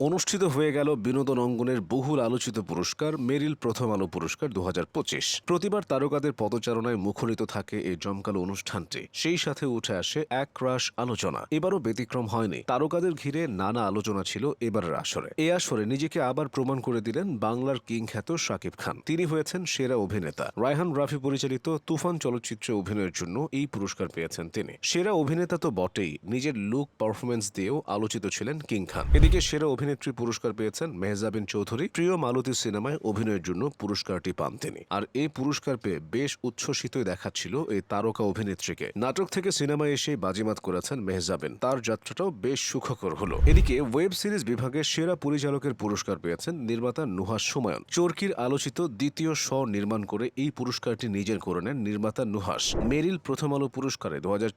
অনুষ্ঠিত হয়ে গেল বিনোদন অঙ্গনের বহুল আলোচিত পুরস্কার, মেরিল প্রথম আলো পুরস্কার দু প্রতিবার তারকাদের পদচারণায় মুখরিত থাকে এই জমকালো অনুষ্ঠানটি। সেই সাথে উঠে আসে এক রাশ আলোচনা। এবারও ব্যতিক্রম হয়নি। তারকাদের ঘিরে নানা আলোচনা ছিল এবারের আসরে। এই আসরে নিজেকে আবার প্রমাণ করে দিলেন বাংলার কিং খ্যাত শাকিব খান। তিনি হয়েছেন সেরা অভিনেতা। রায়হান রাফি পরিচালিত তুফান চলচ্চিত্রে অভিনয়ের জন্য এই পুরস্কার পেয়েছেন তিনি। সেরা অভিনেতা তো বটেই। নিজের লুক পারফরমেন্স দিয়েও আলোচিত ছিলেন কিং খান। এদিকে সেরা অভিনেত্রী পুরস্কার পেয়েছেন মেহজাবিন চৌধুরী। প্রিয় মালতী সিনেমায় অভিনয়ের জন্য পুরস্কারটি পান তিনি। আর এই পুরস্কার পেয়ে বেশ উচ্ছ্বসিতই দেখাচ্ছিল এই তারকা অভিনেত্রীকে। নাটক থেকে সিনেমায় এসে বাজিমাত করেছেন মেহজাবিন। তার যাত্রাটাও বেশ সুখকর হলো। এদিকে ওয়েব সিরিজ বিভাগে সেরা পরিচালকের পুরস্কার পেয়েছেন নির্মাতা নুহাস সুমায়ন। চরকির আলোচিত দ্বিতীয় শ নির্মাণ করে এই পুরস্কারটি নিজের করে নেন নির্মাতা নুহাস। মেরিল প্রথম আলো পুরস্কারে দু হাজার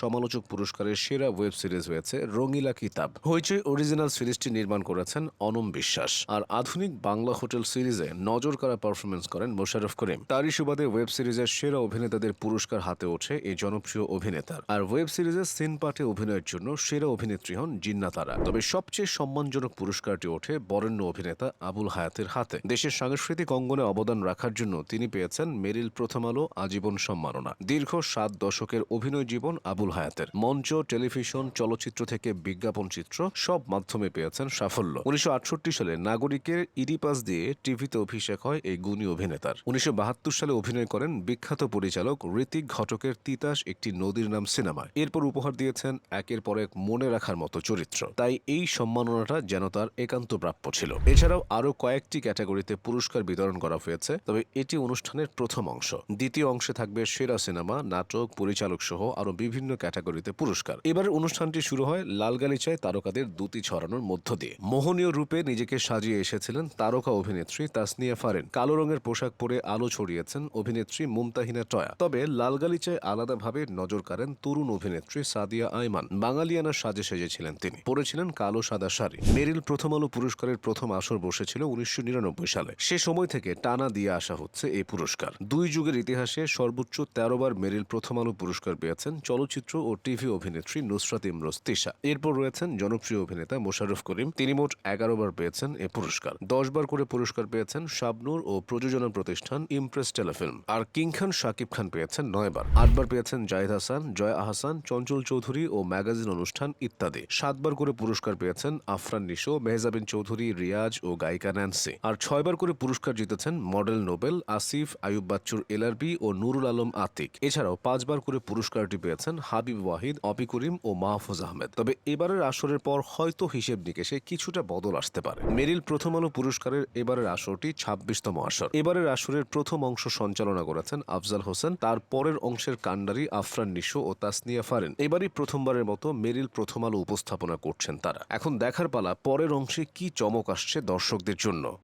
সমালোচক পুরস্কারের সেরা ওয়েব সিরিজ হয়েছে রঙিলা কিতাব। হইচই অরিজিনাল সিরিজটি নির্মাণ করেছেন অনম বিশ্বাস। আর আধুনিক বাংলা হোটেল সিরিজে নজর কাড়া পারফরমেন্স করেন মোশাররফ করিম। তারই সুবাদে ওয়েব সিরিজের সেরা অভিনেতাদের পুরস্কার হাতে ওঠে এই জনপ্রিয় অভিনেতার। আর ওয়েব সিরিজের সিন পার্টে অভিনয়ের জন্য সেরা অভিনেত্রী হন জিন্না তারা। তবে সবচেয়ে সম্মানজনক পুরস্কারটি ওঠে বরেণ্য অভিনেতা আবুল হায়াতের হাতে। দেশের সাংস্কৃতিক অঙ্গনে অবদান রাখার জন্য তিনি পেয়েছেন মেরিল প্রথম আলো আজীবন সম্মাননা। দীর্ঘ সাত দশকের অভিনয় জীবন আবুল হায়াতের। মঞ্চ, টেলিভিশন, চলচ্চিত্র থেকে বিজ্ঞাপন চিত্র সব মাধ্যমে পেয়েছেন সাফল্য। উনিশশো আটষট্টি সালে নাগরিকের ইডি পাস দিয়ে টিভিতে অভিষেক হয় এই গুণী অভিনেতার। উনিশশো সালে অভিনয় করেন বিখ্যাত পরিচালক ঋতিক ঘটকের তিতাস একটি নদীর নাম সিনেমায়। এরপর উপহার দিয়েছেন একের পর এক মনে রাখার মতো চরিত্র। তাই এই সম্মাননাটা যেন তার একান্ত প্রাপ্য ছিল। এছাড়াও আরও কয়েকটি ক্যাটাগরিতে পুরস্কার বিতরণ করা হয়েছে, তবে এটি অনুষ্ঠানের প্রথম অংশ। দ্বিতীয় অংশে থাকবে সেরা সিনেমা, নাটক, পরিচালক সহ আরও বিভিন্ন ক্যাটাগরিতে পুরস্কার। এবারের অনুষ্ঠানটি শুরু হয় লালগালিচায় তারকাদের দুটি ছড়ানোর মধ্য দিয়ে মোহনীয় রূপে নিজেকে সাজিয়ে এসেছিলেন তারকা অভিনেত্রী তাসনিয়া ফারেন। কালো রঙের পোশাক পরে আলো ছড়িয়েছেন অভিনেত্রী মুমতাহিনা টয়া। তবে লালগালিচায় আলাদাভাবে নজর কাড়েন তরুণ অভিনেত্রী সাদিয়া আইমান। বাঙালিয়ানার সাজে সেজেছিলেন তিনি। পরেছিলেন কালো সাদা শাড়ি। মেরিল প্রথম আলো পুরস্কারের প্রথম আসর বসেছিল উনিশশো নিরানব্বই সালে। সে সময় থেকে টানা দিয়ে আসা হচ্ছে এই পুরস্কার। দুই যুগের ইতিহাসে সর্বোচ্চ তেরো বার মেরিল প্রথম আলো পুরস্কার পেয়েছেন চলচ্চিত্র ও টিভি অভিনেত্রী নুসরাত ইমরোজ তিশা। এরপর রয়েছেন জনপ্রিয় অভিনেতা মোশাররফ করিম। তিনি মোট এগারো বার পেয়েছেন এ পুরস্কার। দশ বার করে পুরস্কার পেয়েছেন শাবনূর ও প্রযোজনা প্রতিষ্ঠান ইমপ্রেস টেলিফিল্ম। আর কিং খান, শাকিব খান পেয়েছেন নয়বার আটবার পেয়েছেন জাহিদ হাসান, জয় আহসান চঞ্চল চৌধুরী ও ম্যাগাজিন অনুষ্ঠান ইত্যাদি। সাতবার করে পুরস্কার পেয়েছেন আফরান নিশো, মেহজাবিন চৌধুরী, রিয়াজ ও গায়িকা ন্যান্সি। আর ছয়বার করে পুরস্কার জিতেছেন মডেল নোবেল আসিফ, আয়ুব বাচ্চুর, এলআরবি ও নুরুল আলম আতিক। এছাড়াও পাঁচবার করে পুরস্কারটি পেয়েছেন হাবিব ওয়াহিদ, অপি করিম ও মাহফুজ আহমেদ। তবে এবারের আসরের পর হয়তো হিসেব নিকেশে কিছুটা বদল আসতে পারে। মেরিল প্রথম আলো পুরস্কারের এবারের আসরটি ছাব্বিশতম আসর। এবারের আসরের প্রথম অংশ সঞ্চালনা করেছেন আফজাল হোসেন, তার পরের অংশের কাণ্ডারি আফরান নিশো ও তাসনিয়া ফারেন। এবারই প্রথমবারের মতো মেরিল প্রথম আলো উপস্থাপনা করছেন তারা। এখন দেখার পালা, পরের অংশে কি চমক আসছে দর্শকদের জন্য।